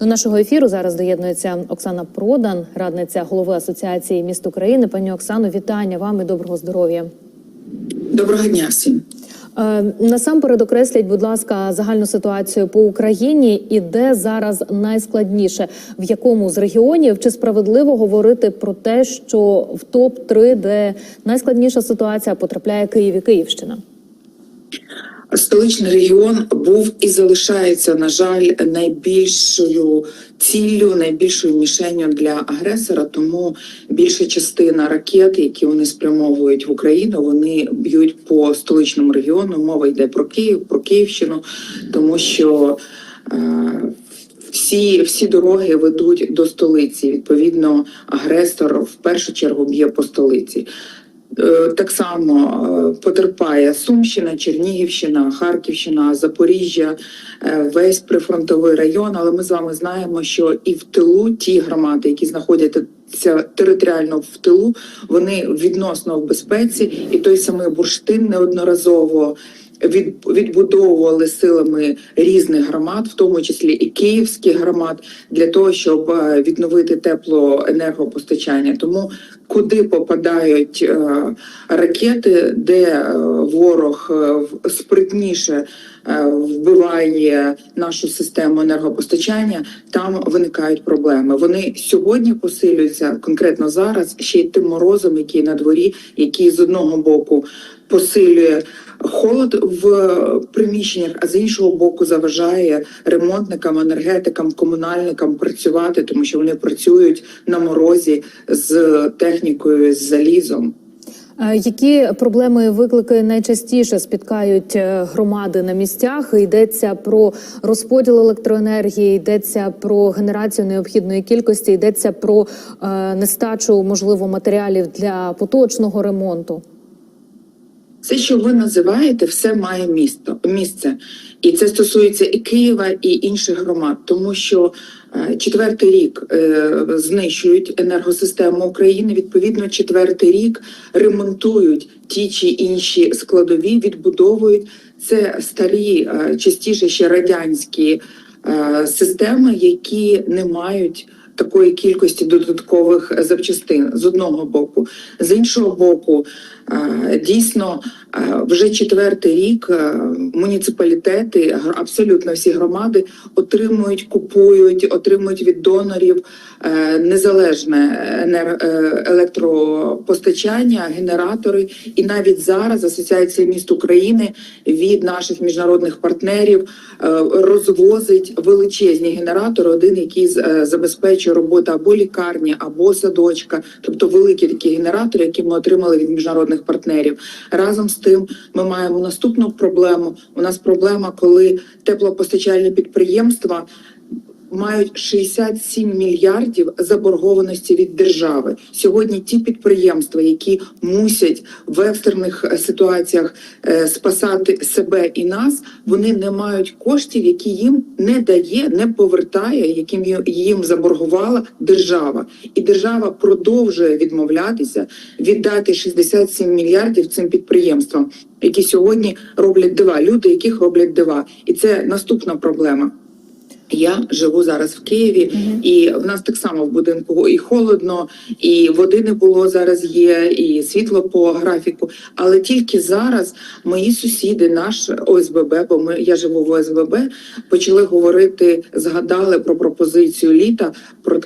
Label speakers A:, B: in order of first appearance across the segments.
A: До нашого ефіру зараз доєднується Оксана Продан, радниця голови асоціації міст України. Пані Оксано, вітання вам і доброго здоров'я.
B: Доброго дня всім.
A: Е, Насамперед окресліть, будь ласка, загальну ситуацію по Україні і де зараз найскладніше, в якому з регіонів чи справедливо говорити про те, що в топ 3 де найскладніша ситуація потрапляє Київ і Київщина?
B: Столичний регіон був і залишається, на жаль, найбільшою ціллю, найбільшою мішенню для агресора. Тому більша частина ракет, які вони спрямовують в Україну, вони б'ють по столичному регіону. Мова йде про Київ, про Київщину, тому що е, всі, всі дороги ведуть до столиці. Відповідно, агресор в першу чергу б'є по столиці. Е, Так само е, потерпає Сумщина, Чернігівщина, Харківщина, Запоріжжя, е, весь прифронтовий район. Але ми з вами знаємо, що і в тилу ті громади, які знаходяться територіально в тилу, вони відносно в безпеці, і той самий бурштин неодноразово. Від, відбудовували силами різних громад, в тому числі і київських громад, для того, щоб е, відновити теплоенергопостачання. Тому куди попадають е, ракети, де е, ворог спритніше вбиває нашу систему енергопостачання, там виникають проблеми. Вони сьогодні посилюються конкретно зараз, ще й тим морозом, який на дворі, який з одного боку посилює холод в приміщеннях, а з іншого боку заважає ремонтникам, енергетикам, комунальникам працювати, тому що вони працюють на морозі з технікою, з залізом.
A: Які проблеми і виклики найчастіше спіткають е, громади на місцях? Йдеться про розподіл електроенергії, йдеться про генерацію необхідної кількості, йдеться про е, нестачу можливо матеріалів для поточного ремонту.
B: Все, що ви називаєте, все має місто місце, і це стосується і Києва, і інших громад, тому що е, четвертий рік е, знищують енергосистему України. Відповідно, четвертий рік ремонтують ті чи інші складові, відбудовують це старі, е, частіше ще радянські системи, які не мають. Такої кількості додаткових запчастин з одного боку, з іншого боку, дійсно е, вже четвертий рік е, муніципалітети, абсолютно всі громади отримують, купують, отримують від донорів е, незалежне енер- е, електропостачання, генератори. І навіть зараз Асоціація міст України від наших міжнародних партнерів е, розвозить величезні генератори, один який е, забезпечує роботу або лікарні, або садочка, тобто великі такі генератори, які ми отримали від міжнародних партнерів. Разом з тим, ми маємо наступну проблему. У нас проблема, коли теплопостачальні підприємства. Мають 67 мільярдів заборгованості від держави. Сьогодні ті підприємства, які мусять в екстрених е, ситуаціях е, спасати себе і нас, вони не мають коштів, які їм не дає, не повертає, яким їм заборгувала держава. І держава продовжує відмовлятися віддати 67 мільярдів цим підприємствам, які сьогодні роблять дива. Люди, яких роблять дива, і це наступна проблема. Я живу зараз в Києві, і в нас так само в будинку і холодно, і води не було зараз є, і світло по графіку. Але тільки зараз мої сусіди, наш ОСББ, бо ми я живу в ОСББ, почали говорити, згадали про пропозицію літа.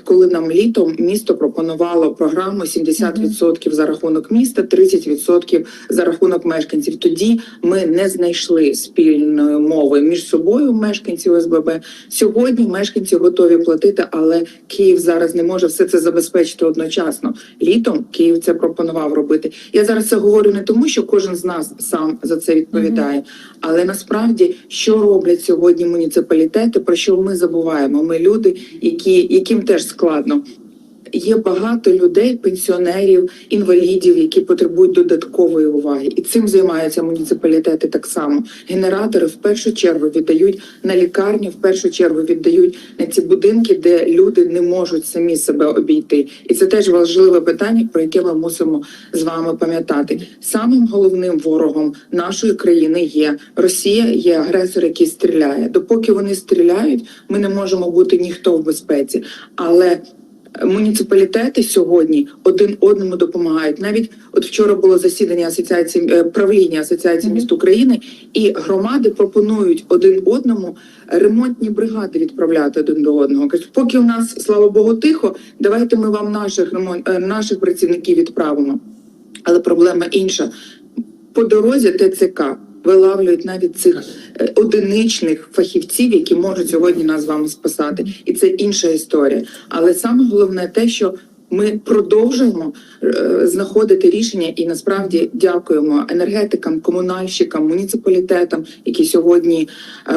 B: Коли нам літом місто пропонувало програму 70% за рахунок міста, 30% за рахунок мешканців. Тоді ми не знайшли спільної мови між собою, мешканці ОСББ. Сьогодні мешканці готові платити, але Київ зараз не може все це забезпечити одночасно. Літом Київ це пропонував робити. Я зараз це говорю не тому, що кожен з нас сам за це відповідає, але насправді що роблять сьогодні муніципалітети, про що ми забуваємо. Ми люди, які яким теж складно. Є багато людей, пенсіонерів, інвалідів, які потребують додаткової уваги, і цим займаються муніципалітети так само. Генератори в першу чергу віддають на лікарні, в першу чергу віддають на ці будинки, де люди не можуть самі себе обійти. І це теж важливе питання, про яке ми мусимо з вами пам'ятати. Самим головним ворогом нашої країни є Росія, є агресор, який стріляє. Допоки вони стріляють, ми не можемо бути ніхто в безпеці. Але муніципалітети сьогодні один одному допомагають. Навіть от вчора було засідання асоціації е, правління асоціації міст України, і громади пропонують один одному ремонтні бригади відправляти один до одного. Кажуть, поки у нас слава Богу тихо, давайте ми вам наших ремонт е, наших працівників відправимо. Але проблема інша. По дорозі ТЦК вилавлюють навіть цих е, одиничних фахівців, які можуть сьогодні нас з вами спасати, і це інша історія. Але саме головне те, що ми продовжуємо е, знаходити рішення, і насправді дякуємо енергетикам, комунальщикам, муніципалітетам, які сьогодні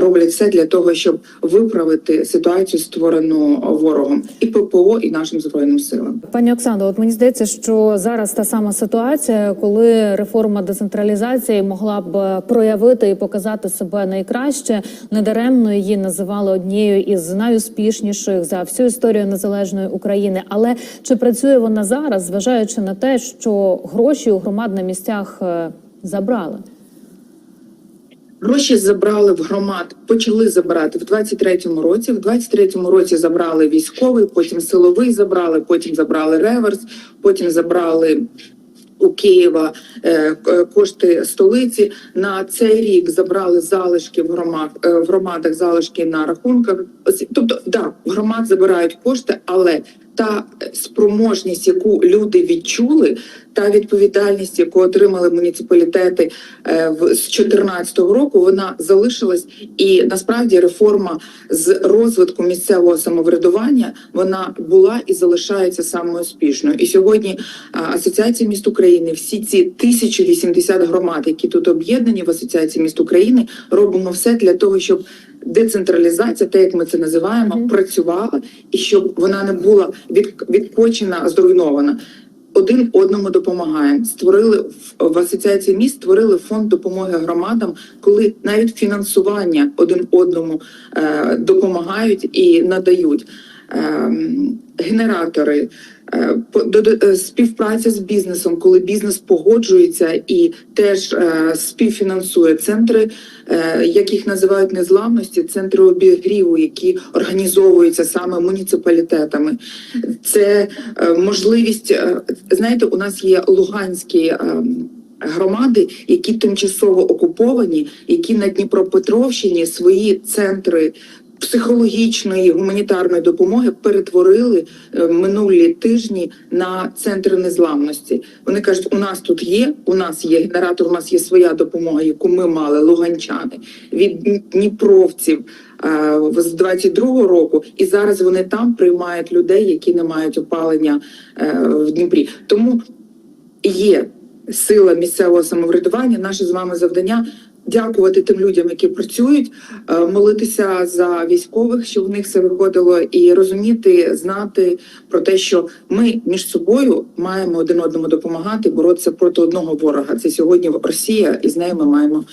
B: роблять все для того, щоб виправити ситуацію, створену ворогом, і ППО, і нашим збройним силам.
A: Пані Оксано, от мені здається, що зараз та сама ситуація, коли реформа децентралізації могла б проявити і показати себе найкраще, недаремно її називали однією із найуспішніших за всю історію незалежної України. Але чи працює вона зараз, зважаючи на те, що гроші у громад на місцях е, забрали?
B: Гроші забрали в громад, почали забирати в 23-му році. В 23-му році забрали військовий, потім силовий забрали, потім забрали реверс, потім забрали. У Києва е, кошти столиці на цей рік забрали залишки в громад е, в громадах, залишки на рахунках. Тобто, да, громад забирають кошти, але та спроможність, яку люди відчули, та відповідальність, яку отримали муніципалітети е, з 2014 року, вона залишилась. І насправді реформа з розвитку місцевого самоврядування вона була і залишається самою успішною. І сьогодні асоціація міст України, всі ці 1080 громад, які тут об'єднані в асоціації міст України, робимо все для того, щоб децентралізація, те, як ми це називаємо, працювала і щоб вона не була від, зруйнована. Один одному допомагаємо. Створили в, асоціації міст, створили фонд допомоги громадам, коли навіть фінансування один одному е, допомагають і надають. Ем, генератори, співпраця з бізнесом, коли бізнес погоджується і теж е, співфінансує центри, е, як їх називають незламності, центри обігріву, які організовуються саме муніципалітетами. Це е, можливість, е, знаєте, у нас є луганські. Громади, які тимчасово окуповані, які на Дніпропетровщині свої центри психологічної гуманітарної допомоги перетворили е, минулі тижні на центри незламності. Вони кажуть, у нас тут є, у нас є генератор, у нас є своя допомога, яку ми мали луганчани від дніпровців е, з 22-го року, і зараз вони там приймають людей, які не мають опалення е, в Дніпрі. Тому є сила місцевого самоврядування. Наше з вами завдання. Дякувати тим людям, які працюють, е, молитися за військових, щоб в них все виходило, і розуміти, знати про те, що ми між собою маємо один одному допомагати, боротися проти одного ворога. Це сьогодні Росія, і з нею ми маємо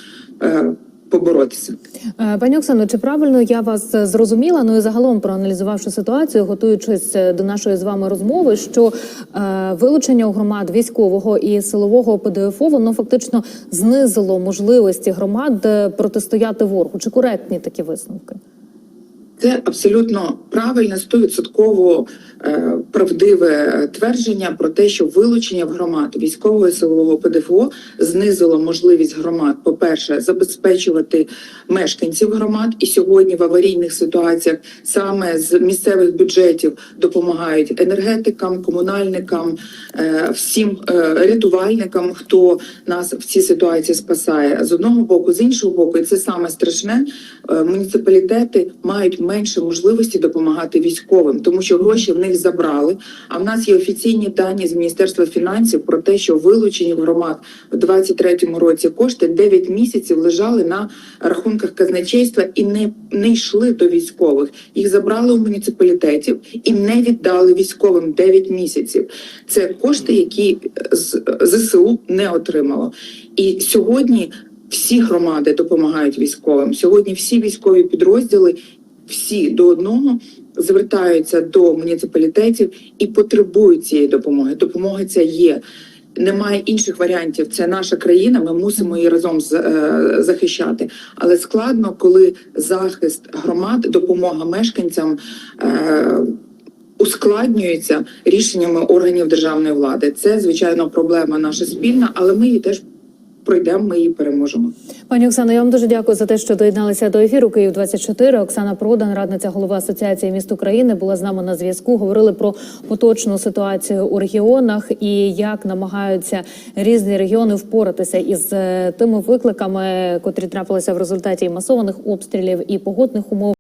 B: е, поборотися.
A: Е, Пані Оксано, чи правильно я вас зрозуміла? Ну і загалом проаналізувавши ситуацію, готуючись е, до нашої з вами розмови, що е, вилучення у громад військового і силового ПДФО воно фактично знизило можливості громад е, протистояти ворогу. Чи коректні такі висновки?
B: Це абсолютно правильне, стовідсотково правдиве твердження про те, що вилучення в громад військового і силового ПДФО знизило можливість громад, по-перше, забезпечувати мешканців громад, і сьогодні в аварійних ситуаціях саме з місцевих бюджетів допомагають енергетикам, комунальникам, е, всім е, рятувальникам, хто нас в цій ситуації спасає з одного боку, з іншого боку, і це саме страшне. е, Муніципалітети мають менше можливості допомагати військовим, тому що гроші в них забрали. забрали. А в нас є офіційні дані з Міністерства фінансів про те, що вилучені в громад в 23-му році кошти 9 місяців лежали на рахунках казначейства і не, не йшли до військових. Їх забрали у муніципалітетів і не віддали військовим 9 місяців. Це кошти, які з ЗСУ не отримало. І сьогодні всі громади допомагають військовим. Сьогодні всі військові підрозділи, всі до одного звертаються до муніципалітетів і потребують цієї допомоги. Допомога ця є. Немає інших варіантів. Це наша країна. Ми мусимо її разом е, захищати. Але складно, коли захист громад, допомога мешканцям. Е, Ускладнюється рішеннями органів державної влади. Це звичайно проблема наша спільна, але ми її теж пройдемо. Ми її переможемо.
A: Пані Оксано, я вам дуже дякую за те, що доєдналися до ефіру. Київ 24 Оксана Продан, радниця голова Асоціації міст України, була з нами на зв'язку. Говорили про поточну ситуацію у регіонах і як намагаються різні регіони впоратися із е, тими викликами, котрі трапилися в результаті масованих обстрілів і погодних умов.